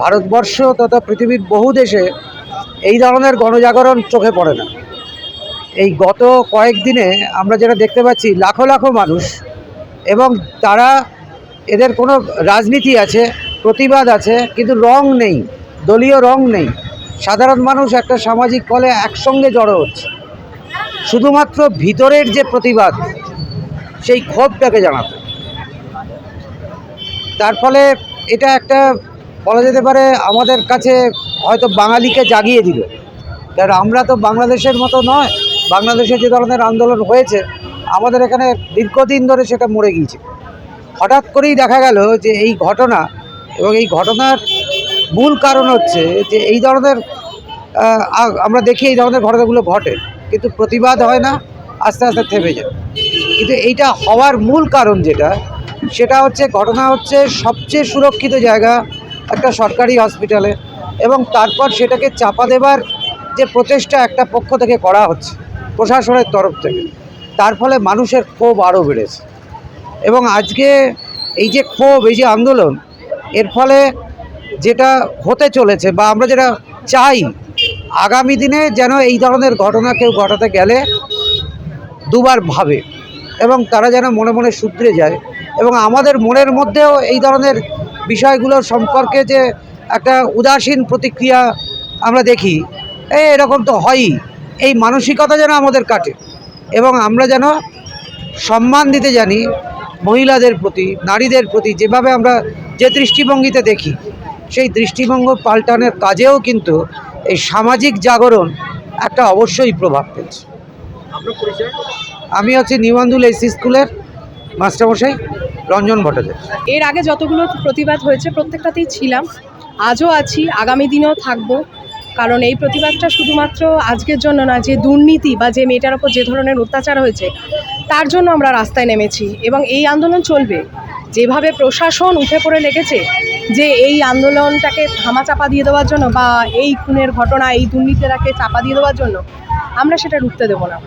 ভারতবর্ষ তথা পৃথিবীর বহু দেশে এই ধরনের গণজাগরণ চোখে পড়ে না। এই গত কয়েকদিনে আমরা যেটা দেখতে পাচ্ছি, লাখো লাখো মানুষ এবং তারা এদের কোনো রাজনীতি আছে, প্রতিবাদ আছে, কিন্তু রং নেই, দলীয় রং নেই। সাধারণ মানুষ একটা সামাজিক কলে একসঙ্গে জড়ো হচ্ছে। শুধুমাত্র ভিতরের যে প্রতিবাদ, সেই ক্ষোভটাকে জানাতে। তার ফলে এটা একটা বলা যেতে পারে আমাদের কাছে হয়তো বাঙালিকে জাগিয়ে দিল কারণ আমরা তো বাংলাদেশের মতো নয়। বাংলাদেশে যে ধরনের আন্দোলন হয়েছে, আমাদের এখানে দীর্ঘদিন ধরে সেটা মরে গিয়েছে। হঠাৎ করেই দেখা গেল যে এই ঘটনা এবং এই ঘটনার মূল কারণ হচ্ছে যে এই ধরনের আমরা দেখি এই ধরনের ঘটনাগুলো ঘটে, কিন্তু প্রতিবাদ হয় না, আস্তে আস্তে থেমে যায়। কিন্তু এইটা হওয়ার মূল কারণ যেটা, সেটা হচ্ছে ঘটনা হচ্ছে সবচেয়ে সুরক্ষিত জায়গা একটা সরকারি হসপিটালে এবং তারপর সেটাকে চাপা দেবার যে প্রচেষ্টা একটা পক্ষ থেকে করা হচ্ছে, প্রশাসনের তরফ থেকে। তার ফলে মানুষের ক্ষোভ আরও বেড়েছে। এবং আজকে এই যে ক্ষোভ, এই যে আন্দোলন, এর ফলে যেটা হতে চলেছে বা আমরা যেটা চাই, আগামী দিনে যেন এই ধরনের ঘটনা কেউ ঘটাতে গেলে দুবার ভাবে এবং তারা যেন মনে মনে শুধরে যায়। এবং আমাদের মনের মধ্যেও এই ধরনের বিষয়গুলোর সম্পর্কে যে একটা উদাসীন প্রতিক্রিয়া আমরা দেখি এ এরকম তো হয়ই। এই মানসিকতা যেন আমাদের কাটে এবং আমরা যেন সম্মান দিতে জানি মহিলাদের প্রতি নারীদের প্রতি যেভাবে আমরা যে দৃষ্টিভঙ্গিতে দেখি সেই দৃষ্টিভঙ্গ পাল্টানোর কাজেও কিন্তু এই সামাজিক জাগরণ একটা অবশ্যই প্রভাব ফেলছে। আমি হচ্ছে নিউয়ান্দুল এসি স্কুলের মাস্টারমশাই। রঞ্জন ভট্টাচার্য। এর আগে যতগুলো প্রতিবাদ হয়েছে প্রত্যেকটাতেই ছিলাম। আজও আছি, আগামী দিনেও থাকব। কারণ এই প্রতিবাদটা শুধুমাত্র আজকের জন্য না, যে দুর্নীতি বা যে মেয়েটার ওপর যে ধরনের অত্যাচার হয়েছে, তার জন্য আমরা রাস্তায় নেমেছি। এবং এই আন্দোলন চলবে। যেভাবে প্রশাসন উঠে পড়ে লেগেছে, যে এই আন্দোলনটাকে ধামাচাপা দিয়ে দেওয়ার জন্য বা এই খুনের ঘটনা, এই দুর্নীতিটাকে চাপা দিয়ে দেওয়ার জন্য, আমরা সেটা রুখতে দেবো না।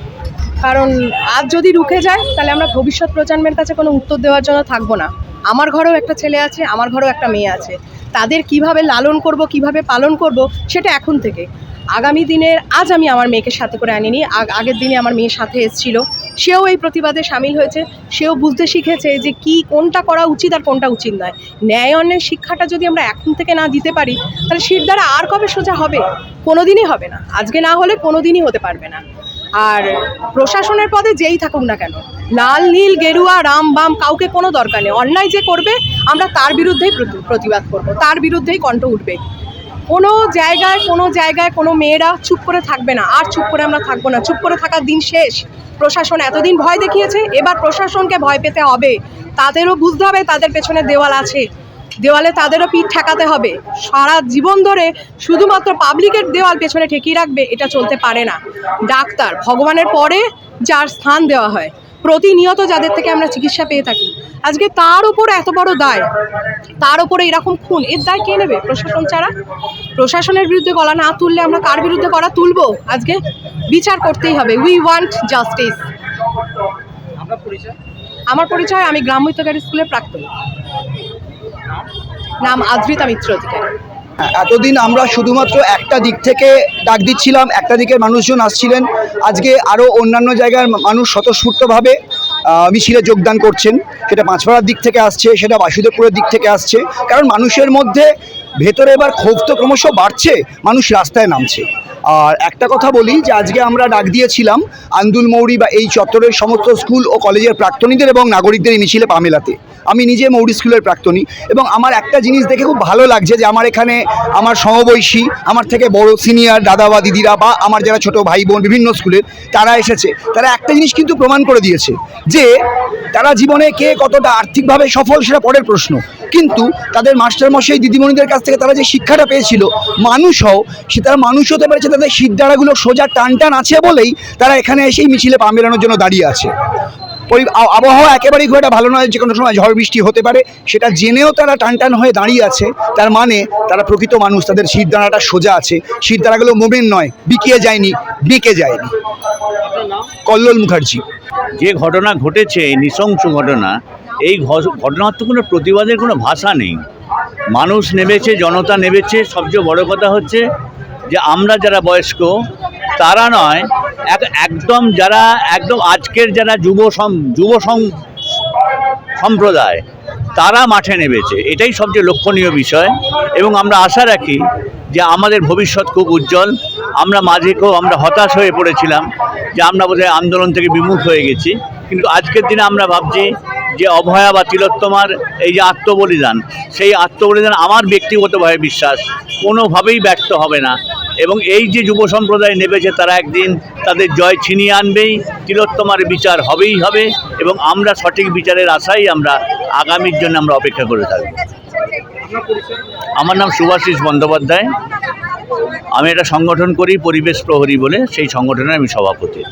কারণ আজ যদি রুখে যায়, তাহলে আমরা ভবিষ্যৎ প্রজন্মের কাছে কোনো উত্তর দেওয়ার জন্য থাকব না। আমার ঘরেও একটা ছেলে আছে, আমার ঘরেও একটা মেয়ে আছে। তাদের কীভাবে লালন করব, কীভাবে পালন করব, সেটা এখন থেকে। আগামী দিনের, আজ আমি আমার মেয়েকে সাথে করে আনিনি। আগ- আগের দিনে আমার মেয়ের সাথে এসেছিল। সেও এই প্রতিবাদে সামিল হয়েছে। সেও বুঝতে শিখেছে যে কি কোনটা করা উচিত আর কোনটা উচিত নয়। ন্যায় অন্যের শিক্ষাটা যদি আমরা এখন থেকে না দিতে পারি, তাহলে শির দ্বারা আর কবে সোজা হবে? কোনো দিনই হবে না। আজকে না হলে কোনো দিনই হতে পারবে না। আর প্রশাসনের পদে যেই থাকুক না কেন, লাল, নীল, গেরুয়া, রাম, বাম, কাউকে কোনো দরকার নেই। অন্যায় যে করবে, আমরা তার বিরুদ্ধেই প্রতি- প্রতিবাদ করব। তার বিরুদ্ধেই কণ্ঠ উঠবে। কোনো জায়গায় কোনো জায়গায় কোনো মেয়েরা চুপ করে থাকবে না। আর চুপ করে আমরা থাকব না। চুপ করে থাকার দিন শেষ। প্রশাসন এতদিন ভয় দেখিয়েছে, এবার প্রশাসনকে ভয় পেতে হবে। তাদেরও বুঝতে হবে, তাদের পেছনে দেওয়াল আছে। দেওয়ালে তাদেরও পিঠ ঠেকাতে হবে। সারা জীবন ধরে শুধুমাত্র পাবলিকের দেওয়াল পেছনে ঠেকিয়ে রাখবে এটা চলতে পারে না। ডাক্তার ভগবানের পরে যার স্থান দেওয়া হয় প্রতিনিয়ত যাদের থেকে আমরা চিকিৎসা পেয়ে থাকি। আজকে তার উপর এত বড় দায় তার উপরে এরকম খুন এর দায় কে নেবে? প্রশাসন ছাড়া? প্রশাসনের বিরুদ্ধে গলা না তুললে আমরা কার বিরুদ্ধে গলা তুলবো? আজকে বিচার করতেই হবে। উই ওয়ান্ট জাস্টিস আমার পরিচয় আমি গ্রাম্য হিতকারী স্কুলের প্রাক্তন। নাম আদ্রিতা মিত্র এতদিন আমরা শুধুমাত্র একটা দিক থেকে ডাক দিচ্ছিলাম, একটা দিকের মানুষজন আসছিলেন। আজকে আরও অন্যান্য জায়গার মানুষ স্বতঃস্ফূর্তভাবে মিছিলে যোগদান করছেন। সেটা পাঁচপাড়ার দিক থেকে আসছে, সেটা বাসুদেবপুরের দিক থেকে আসছে। কারণ মানুষের মধ্যে ভেতরে এবার ক্ষোভ তো ক্রমশ বাড়ছে, মানুষ রাস্তায় নামছে। আর একটা কথা বলি যে আজকে আমরা ডাক দিয়েছিলাম আন্দুল মৌরি বা এই চত্বরের সমস্ত স্কুল ও কলেজের প্রাক্তনীদের এবং নাগরিকদের এই মিছিলে পা মেলাতে। আমি নিজে মৌরি স্কুলের প্রাক্তনী এবং আমার একটা জিনিস দেখে খুব ভালো লাগছে যে আমার এখানে আমার সমবয়সী, আমার থেকে বড় সিনিয়র দাদা বা দিদিরা বা আমার যারা ছোট ভাই বোন বিভিন্ন স্কুলের, তারা এসেছে। তারা একটা জিনিস কিন্তু প্রমাণ করে দিয়েছে যে তারা জীবনে কে কতটা আর্থিকভাবে সফল সেটা পরের প্রশ্ন। কিন্তু তাদের মাস্টারমশাই দিদিমণিদের কাছ থেকে তারা যে শিক্ষাটা পেয়েছিল মানুষ হও সে তারা মানুষ হতে পেরেছে তাদের শিরদাঁড়াগুলো সোজা টান টান আছে বলেই তারা এখানে এসেই মিছিলে পা মেলানোর জন্য দাঁড়িয়ে আছে। ওই আবহাওয়া একেবারেই খুব একটা ভালো নয় যে কোনো সময় ঝড় বৃষ্টি হতে পারে সেটা জেনেও তারা টান টান হয়ে দাঁড়িয়ে আছে তার মানে তারা প্রকৃত মানুষ তাদের শিরদাঁড়াটা সোজা আছে শিরদাঁড়াগুলো মোমেন নয় বিকিয়ে যায়নি বেঁকে যায়নি। কল্লোল মুখার্জি। যে ঘটনা ঘটেছে এই নৃশংস ঘটনা এই ঘ- ঘটনার তো কোনো প্রতিবাদের কোনো ভাষা নেই। মানুষ নেমেছে, জনতা নেমেছে। সবচেয়ে বড় কথা হচ্ছে যে আমরা যারা বয়স্ক, তারা নয়, এক একদম যারা, একদম আজকের যারা যুব যুব সম- সম্প্রদায়, তারা মাঠে নেমেছে। এটাই সবচেয়ে লক্ষণীয় বিষয়। এবং আমরা আশা রাখি যে আমাদের ভবিষ্যৎ খুব উজ্জ্বল। আমরা মাঝে খুব আমরা হতাশ হয়ে পড়েছিলাম যে আমরা বোধহয় আন্দোলন থেকে বিমুখ হয়ে গেছি। কিন্তু আজকের দিনে আমরা ভাবছি যে অভয়া বা তিলোত্তমার এই যে আত্মবলিদান, সেই আত্মবলিদান আমার ব্যক্তিগতভাবে বিশ্বাস, কোনোভাবেই ব্যর্থ হবে না। এবং এই যে যুব সম্প্রদায় নেমেছে, তারা একদিন তাদের জয় ছিনিয়ে আনবেই, তিলোত্তমার বিচার হবেই হবে, এবং আমরা সঠিক বিচারের আশাই আমরা আগামীর জন্য আমরা অপেক্ষা করে থাকব। আমার নাম সুভাষিস বন্দ্যোপাধ্যায়। আমি একটা সংগঠন করি, পরিবেশ প্রহরী বলে, সেই সংগঠনের আমি সভাপতি।